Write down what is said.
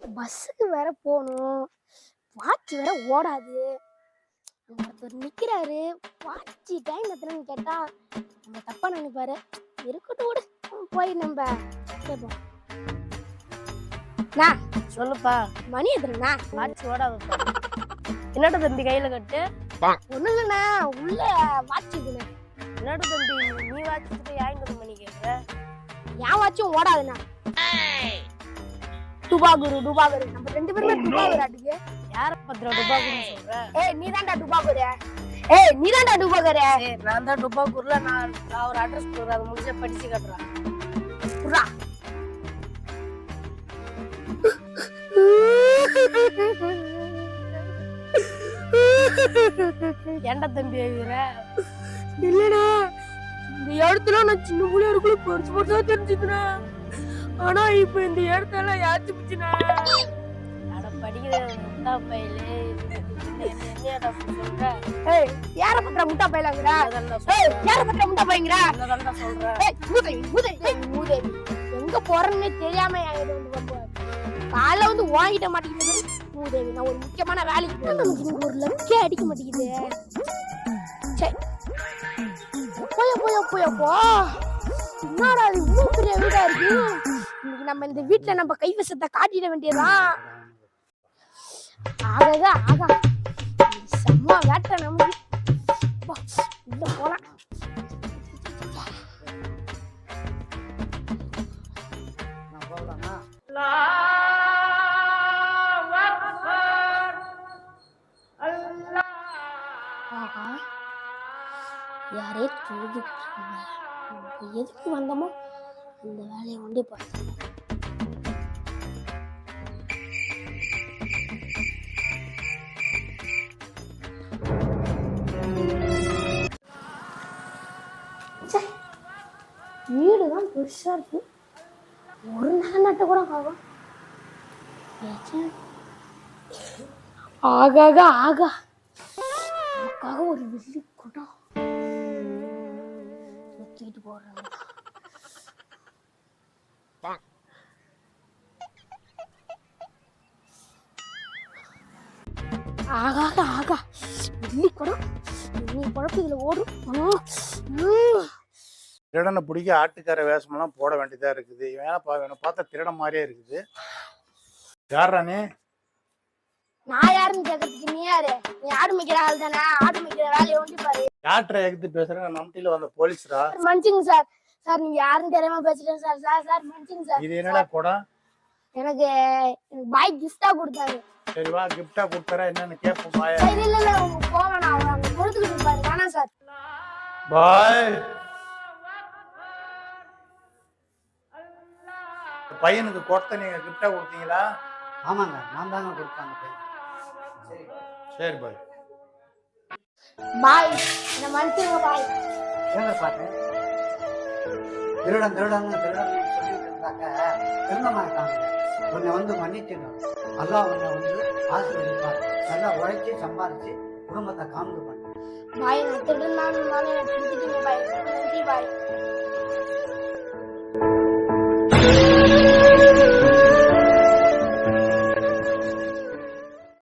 பஸ்ஸுக்கு வேற போகணும். வாட்ச் வேற ஓடாது. ஒருத்தர் நிக்கிறாரு. வாட்ச் டைம் எத்தனைன்னு கேட்டா நம்ம தப்பா நினைப்பாரு. இருக்கட்டும் விடு. போய் நம்ம கேட்போம். அண்ணா, சொல்லுப்பா. மணி எத்தனைண்ணா? வாட்ச் ஓடாதுப்பா. என்னடா தம்பி கையில கட்டு? ஒண்ணும் இல்லைண்ணா. உள்ள வாட்ச் இருக்குண்ணே. என்னடா தம்பி நீ வாட்ச் போய் ஆயிரம் மணி கேட்குற என் வாட்சும் ஓடாதுண்ணா. டுபாகுரு டுபாகுரு நம்ம ரெண்டு பேருமே டுபாகுரு ஆட்டுக்கு யார பத்திரம் டுபாக்கூர்னு சொல்ற? ஏய் நீதான்டா டுபாகுரு ஏய் நீதான்டா டுபாகுரு ஏய் நான் தான் டுபாக்கூர்ல நான் நான் ஒரு அட்ரஸ் கொடுக்குறேன். அதை முடிஞ்சா படிச்சு காட்டுறேன். ஏன்டா தம்பி எழுதுற இல்லடா. இந்த இடத்துல நான் சின்ன புள்ளையா இருக்குள்ள பெருசு பெருசா தெரிஞ்சுதுண்ணா ஆனா இப்ப இந்த இடத்துல யாச்சு பிச்சுனா? அட படிக்கிற முட்டா பையலே யார பத்திர முட்டா சொல்றேன் யார பத்திர முட்டா மூதேவி எங்க போறேன்னு தெரியாம காலைல வந்து வாங்கிட்ட மாட்டேங்குது. மூதேவி நான் ஒரு முக்கியமான வேலைக்கு ஒரு லக்கே அடிக்க மாட்டேங்குது. சே போய போய போய போ. என்னடா இது இவ்வளவு பெரிய வீடா இருக்கு? இன்னைக்கு நம்ம இந்த வீட்டுல நம்ம கைவசத்தை காட்டிட வேண்டியதான் ஆகதா ஆகா. செம்ம வேட்டை நமக்கு. உள்ள போலாம் ஆஹா யாரே தொழுது எதுக்கு வந்தோமோ? அந்த வேலையை உண்டு பார்த்தோம் வீடு தான் பெருசா இருக்கு. ஒரு நாள் நட்ட கூட ஆகும் ஆகாக ஆகா நமக்காக ஒரு வெள்ளி குடம் தூக்கிட்டு போடுறாங்க ஆகாக ஆகா. வெள்ளி குடம் வெள்ளி குழப்பு இதுல ஓடும். திருடனை பிடிக்க ஆட்டுக்கார வேஷமெல்லாம் போட வேண்டியதா இருக்குது. ஏன்னா இவனை பார்த்தா திருடன் மாதிரியே இருக்குது. யாரா நீ? நான் யாருன்னு கேட்கறதுக்கு நீ யாரு? நீ ஆடு மேய்க்கிற ஆள் தானே? ஆடு மேய்க்கிற வேலையை ஒண்டி பாரு. யார்கிட்ட எகுத்து பேசுறேன் நம்டில வந்த போலீஸ்ரா? மன்னிச்சுங்க சார். சார் நீங்க யாருன்னு தெரியாம பேசிட்டேன் சார். சார் சார் மன்னிச்சுங்க சார். இது என்னடா குடம்? எனக்கு பாய் கிஃப்டா கொடுத்தாரு. சரி வா கிஃப்டா கொடுத்தர என்னன்னு கேட்போம் பாய சார் இல்ல இல்ல உங்க போவேணாம். அவர் அங்க பொறுத்துக்கிட்டு இருப்பாரு. வேணாம் சார். பாய். பையனுக்கு கொட்டை நீங்க கிஃப்டா கொடுத்தீங்களா? ஆமாங்க நான் தாங்க கொடுத்தாங்க போய் சரி. பாய். பாய். என்ன மன்னிச்சுங்க பாய். ஏங்க பாட்டு? திருடன் திருடன் திருடன். இருந்தாக்க திருந்தமா இருக்காங்க உன்னை வந்து மன்னிச்சிடும் அல்லா உன்னை வந்து ஆசீர்வதிப்பார். நல்லா உழைச்சி சம்பாதிச்சு குடும்பத்தை காந்து பண்ணு. பாய் நான் திருடனாலும் என்ன திருத்திட்டீங்க பாய் நன்றி பாய்